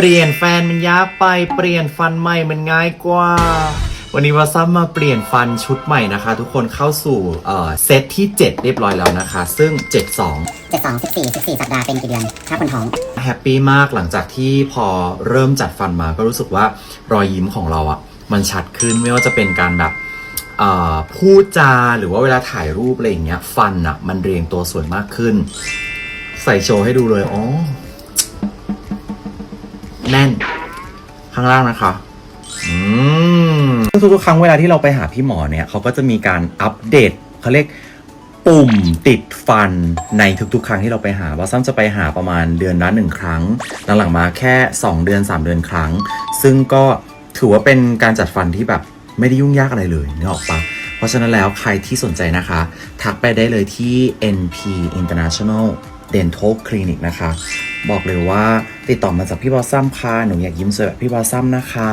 เปลี่ยนแฟนมันยากไป เปลี่ยนฟันใหม่มันง่ายกว่า วันนี้วาซัมมาเปลี่ยนฟันชุดใหม่นะคะ ทุกคนเข้าสู่เอ่อเซตที่ 7 เรียบร้อยแล้วนะคะ ซึ่ง 72 เจ็ดสองสิบสี่สิบสี่สัปดาห์เป็นกี่เดือน ถ้าคนท้อง แฮปปี้มากหลังจากที่พอเริ่มจัดฟันมาก็รู้สึกว่ารอยยิ้มของเราอะ่ะ มันชัดขึ้นไม่ว่าจะเป็นการแบบเอ่อพูดจาหรือว่าเวลาถ่ายรูปอะไรอย่างเงี้ยฟันอะ่ะ มันเรียงตัวสวยมากขึ้น ใส่โชว์ให้ดูเลยอ๋อ แน่น ข้างล่างนะคะอืมทุกๆครั้งเวลาที่เราไปหาพี่หมอเนี่ยเขาก็จะมีการอัปเดตเขาเรียกปุ่มติดฟันในทุกๆ ครั้งที่เราไปหาว่าซ้ำจะไปหาประมาณเดือนละหนึ่งครั้ง หลังๆมาแค่ 2 เดือน 3 เดือนครั้ง ซึ่งก็ถือว่าเป็นการจัดฟันที่แบบไม่ได้ยุ่งยากอะไรเลยนึกออกปะเพราะฉะนั้นแล้วใครที่สนใจนะคะ ทักไปได้เลยที่ NP International เดนทัลคลินิกนะคะ บอกเลยว่าติดต่อมาจากพี่บอสซัมค่ะ หนูอยากยิ้มสวยแบบพี่บอสซัมนะคะ